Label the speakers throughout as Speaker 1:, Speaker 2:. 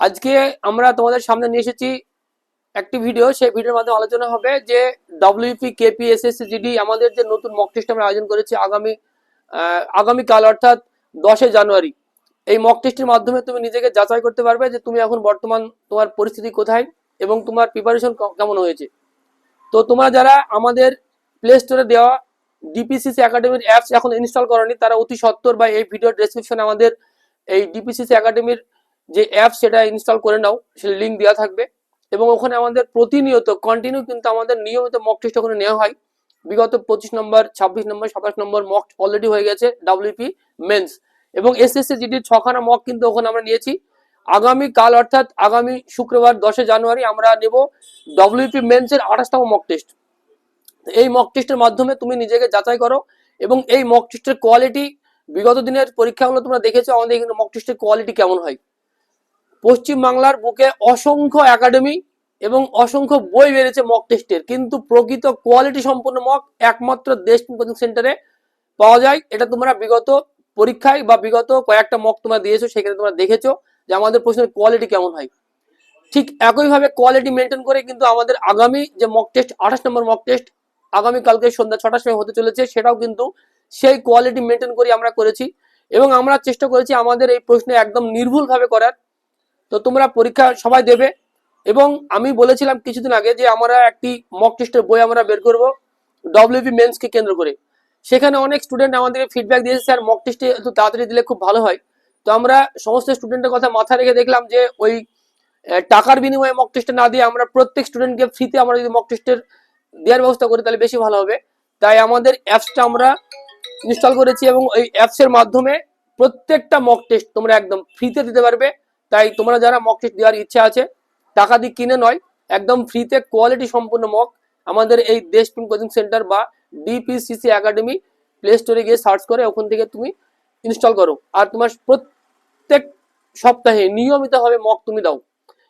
Speaker 1: আজকে আমরা তোমাদের সামনে নিয়ে এসেছি একটি ভিডিও সেই ভিডিওর মাধ্যমে আলোচনা হবে যে ডব্লিউপি কেপি এসএসসি জিডি আমাদের যে নতুন মক টেস্ট আমরা আয়োজন করেছি আগামী আগামীকাল, অর্থাৎ দশই জানুয়ারি। এই মক টেস্টের মাধ্যমে তুমি নিজেকে যাচাই করতে পারবে যে তুমি এখন বর্তমান তোমার পরিস্থিতি কোথায় এবং তোমার প্রিপারেশন কেমন হয়েছে। তো তোমরা যারা আমাদের প্লে স্টোরে দেওয়া ডিপিসিসি একাডেমির অ্যাপস এখন ইনস্টল করনি, তারা অতি সত্তর বা এই ভিডিওর ডেসক্রিপশনে আমাদের এই ডিপিসিসি একাডেমির যে অ্যাপ সেটা ইনস্টল করে নাও, সে লিঙ্ক দেওয়া থাকবে। এবং ওখানে আমাদের প্রতিনিয়ত কন্টিনিউ কিন্তু আমাদের নিয়মিত মক টেস্ট ওখানে নেওয়া হয়। বিগত পঁচিশ নম্বর ছাব্বিশ নম্বর সাতাশ নম্বর মক অলরেডি হয়ে গেছে ডাব্লিউপি মেন্স এবং এস এসএসসি জিডির ছখানা মক কিন্তু ওখানে আমরা নিয়েছি। আগামী কাল অর্থাৎ আগামী শুক্রবার দশে জানুয়ারি আমরা নেব ডব্লিউপি মেন্সের আঠাশতম মক টেস্ট এই মক টেস্টের মাধ্যমে তুমি নিজেকে যাচাই করো এবং এই মক টেস্টের কোয়ালিটি বিগত দিনের পরীক্ষাগুলো তোমরা দেখেছ, আমাদের এখানে মক টেস্টের কোয়ালিটি কেমন হয়। পশ্চিম বাংলার বুকে অসংখ্য একাডেমি এবং অসংখ্য বই বেড়েছে মক টেস্টের কিন্তু প্রকৃত কোয়ালিটি সম্পন্ন মক একমাত্র দেশ কোচিং সেন্টারে পাওয়া যায়। এটা তোমরা বিগত পরীক্ষায় বা বিগত কয়েকটা মক তোমরা দিয়েছ, সেখানে তোমরা দেখেছ যে আমাদের প্রশ্নের কোয়ালিটি কেমন হয়। ঠিক একইভাবে কোয়ালিটি মেনটেন করে কিন্তু আমাদের আগামী যে মক টেস্ট আঠাশ নম্বর মক টেস্ট আগামীকালকে সন্ধ্যা ছটার সময় হতে চলেছে, সেটাও কিন্তু সেই কোয়ালিটি মেনটেন করে আমরা করেছি। এবং আমরা চেষ্টা করেছি আমাদের এই প্রশ্নে একদম নির্ভুলভাবে করার। তো তোমরা পরীক্ষা সবাই দেবে। এবং আমি বলেছিলাম কিছুদিন আগে যে আমরা একটি মক টেস্টের বই আমরা বের করব ডব্লিউবি মেন্সকে কেন্দ্র করে। সেখানে অনেক স্টুডেন্ট আমাদেরকে ফিডব্যাক দিয়েছে, স্যার মক টেস্টে একটু তাড়াতাড়ি দিলে খুব ভালো হয়। তো আমরা সমস্ত স্টুডেন্টের কথা মাথায় রেখে দেখলাম যে ওই টাকার বিনিময়ে মক টেস্টে না দিয়ে আমরা প্রত্যেক স্টুডেন্টকে ফ্রিতে আমরা যদি মক টেস্টের দেওয়ার ব্যবস্থা করি, তাহলে বেশি ভালো হবে। তাই আমাদের অ্যাপসটা আমরা ইনস্টল করেছি এবং ওই অ্যাপসের মাধ্যমে প্রত্যেকটা মক টেস্ট তোমরা একদম ফ্রিতে দিতে পারবে। তাই তোমরা যারা মক টেস্ট দেওয়ার ইচ্ছা আছে, টাকা দিয়ে কিনে নয়, একদম ফ্রিতে কোয়ালিটি সম্পূর্ণ মক আমাদের এই দেশ টিম কোচিং সেন্টার বা ডিপিসিসি একাডেমি প্লে স্টোরে গিয়ে সার্চ করে, ওখান থেকে তুমি ইনস্টল করো। আর তোমার প্রত্যেক সপ্তাহে নিয়মিতভাবে মক তুমি দাও।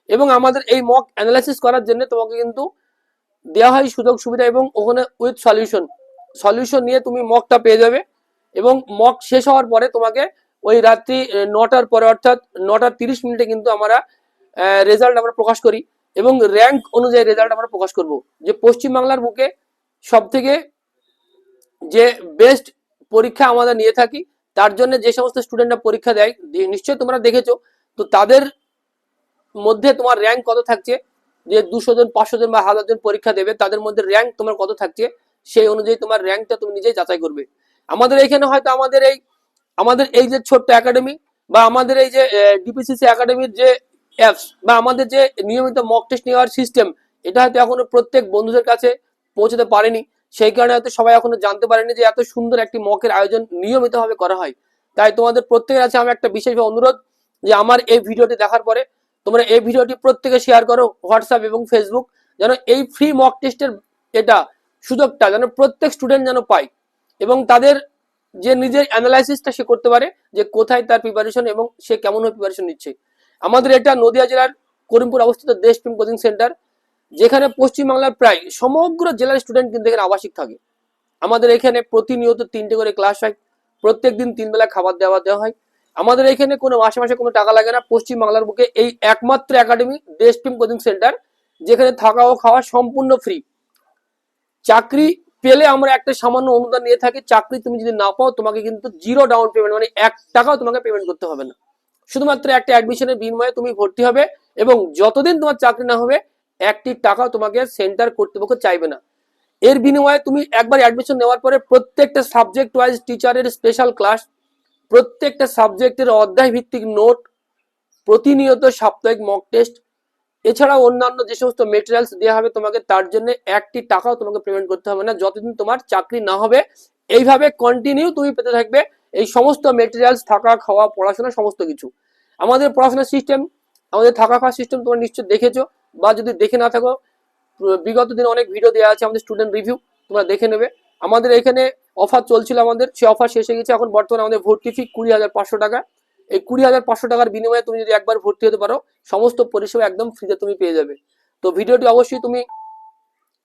Speaker 1: এবং আমাদের এই মক অ্যানালাইসিস করার জন্য তোমাকে কিন্তু দেওয়া হয় সুযোগ সুবিধা এবং ওখানে উইথ সলিউশন সলিউশন নিয়ে তুমি মকটা পেয়ে যাবে এবং মক শেষ হওয়ার পরে তোমাকে ওই রাত্রি নটার পরে, অর্থাৎ নটা তিরিশ মিনিটে কিন্তু আমরা রেজাল্ট আমরা প্রকাশ করি এবং র্যাঙ্ক অনুযায়ী রেজাল্ট আমরা প্রকাশ করব। যে পশ্চিমবাংলার বুকে সব থেকে যে বেস্ট পরীক্ষা আমাদের নিয়ে থাকি, তার জন্য যে সমস্ত স্টুডেন্টরা পরীক্ষা দেয়, যে- নিশ্চয়ই তোমরা দেখেছ, তো তাদের মধ্যে তোমার র্যাঙ্ক কত থাকছে? যে দুশো জন, পাঁচশো জন বা হাজার জন পরীক্ষা দেবে, তাদের মধ্যে র্যাঙ্ক তোমার কত থাকছে? সেই অনুযায়ী তোমার র্যাঙ্কটা তুমি নিজেই যাচাই করবে। আমাদের এখানে হয়তো আমাদের এই আমাদের এই যে ছোট্ট একাডেমি বা আমাদের এই যে ডিপিসিসি একাডেমির যে অ্যাপস বা আমাদের যে নিয়মিত মক টেস্ট নেওয়ার সিস্টেম এটা হয়তো এখনও প্রত্যেক বন্ধুদের কাছে পৌঁছতে পারেনি। সেই কারণে হয়তো সবাই এখনও জানতে পারেনি যে এত সুন্দর একটি মকের আয়োজন নিয়মিতভাবে করা হয়। তাই তোমাদের প্রত্যেকের কাছে আমি একটা বিশেষভাবে অনুরোধ যে আমার এই ভিডিওটি দেখার পরে তোমরা এই ভিডিওটি প্রত্যেকে শেয়ার করো হোয়াটসঅ্যাপ এবং ফেসবুক যেন এই ফ্রি মক টেস্টের এটা সুযোগটা যেন প্রত্যেক স্টুডেন্ট যেন পায় এবং তাদের যে নিজের অ্যানালাইসিসটা সে করতে পারে, যে কোথায় তার প্রিপারেশন এবং সে কেমন হয়ে প্রিপারেশন নিচ্ছে। আমাদের এটা নদিয়া জেলার করিমপুর অবস্থিত দেশপ্রেম কোচিং সেন্টার, যেখানে পশ্চিমবাংলার প্রায় সমগ্র জেলার স্টুডেন্ট কিন্তু এখানে আবাসিক থাকে। আমাদের এখানে প্রতিনিয়ত তিনটে করে ক্লাস হয় প্রত্যেক দিন তিন বেলা খাবার দেওয়া দেওয়া হয়। আমাদের এখানে কোনো মাসে মাসে কোনো টাকা লাগে না পশ্চিম বাংলার বুকে এই একমাত্র একাডেমি দেশপ্রেম কোচিং সেন্টার, যেখানে থাকা ও খাওয়া সম্পূর্ণ ফ্রি চাকরি পেলে আমরা একটা সামান্য অনুদান নিয়ে থাকি, চাকরি তুমি যদি না পাও, তোমাকে কিন্তু জিরো ডাউন পেমেন্ট মানে এক টাকাও তোমাকে পেমেন্ট করতে হবে না। শুধুমাত্র একটা অ্যাডমিশনের বিনিময়ে তুমি ভর্তি হবে এবং যতদিন তোমার চাকরি না হবে, একটি টাকাও তোমাকে সেন্টার কর্তৃপক্ষ চাইবে না। এর বিনিময়ে তুমি একবার অ্যাডমিশন নেওয়ার পরে প্রত্যেকটা সাবজেক্ট ওয়াইজ টিচারের স্পেশাল ক্লাস প্রত্যেকটা সাবজেক্টের অধ্যায় ভিত্তিক নোট প্রতিনিয়ত সাপ্তাহিক মক টেস্ট এছাড়াও অন্যান্য যে সমস্ত মেটেরিয়ালস দেওয়া হবে তোমাকে, তার জন্য একটি টাকাও তোমাকে পেমেন্ট করতে হবে না। যতদিন তোমার চাকরি না হবে, এইভাবে কন্টিনিউ তুমি পেতে থাকবে। এই সমস্ত মেটেরিয়ালস থাকা, খাওয়া, পড়াশোনা, সমস্ত কিছু। আমাদের পড়াশোনার সিস্টেম আমাদের থাকা, খাওয়ার সিস্টেম তোমরা নিশ্চয় দেখেছ। বা যদি দেখে না থাকো, বিগত দিনে অনেক ভিডিও দেওয়া আছে আমাদের স্টুডেন্ট রিভিউ তোমরা দেখে নেবে। আমাদের এখানে অফার চলছিল আমাদের, সে অফার শেষ হয়ে গেছে। এখন বর্তমানে আমাদের ভর্তি ফি কুড়ি হাজার পাঁচশো টাকা। এই কুড়ি হাজার পাঁচশো টাকার বিনিময়ে তুমি যদি একবার ভর্তি হতে পারো, সমস্ত পরিষেবা একদম ফ্রিতে তুমি পেয়ে যাবে। তো ভিডিওটি অবশ্যই তুমি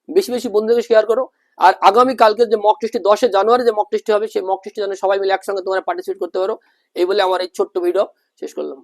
Speaker 1: বেশি বেশি বন্ধুদেরকে শেয়ার করো। আর আগামী কালকের যে মক টেস্টটি দশে জানুয়ারি যে মক টেস্টটি হবে, সেই মক টেস্টে যেন সবাই মিলে একসঙ্গে তোমরা পার্টিসিপেট করতে পারো। এই বলে আমার এই ছোট্ট ভিডিও শেষ করলাম।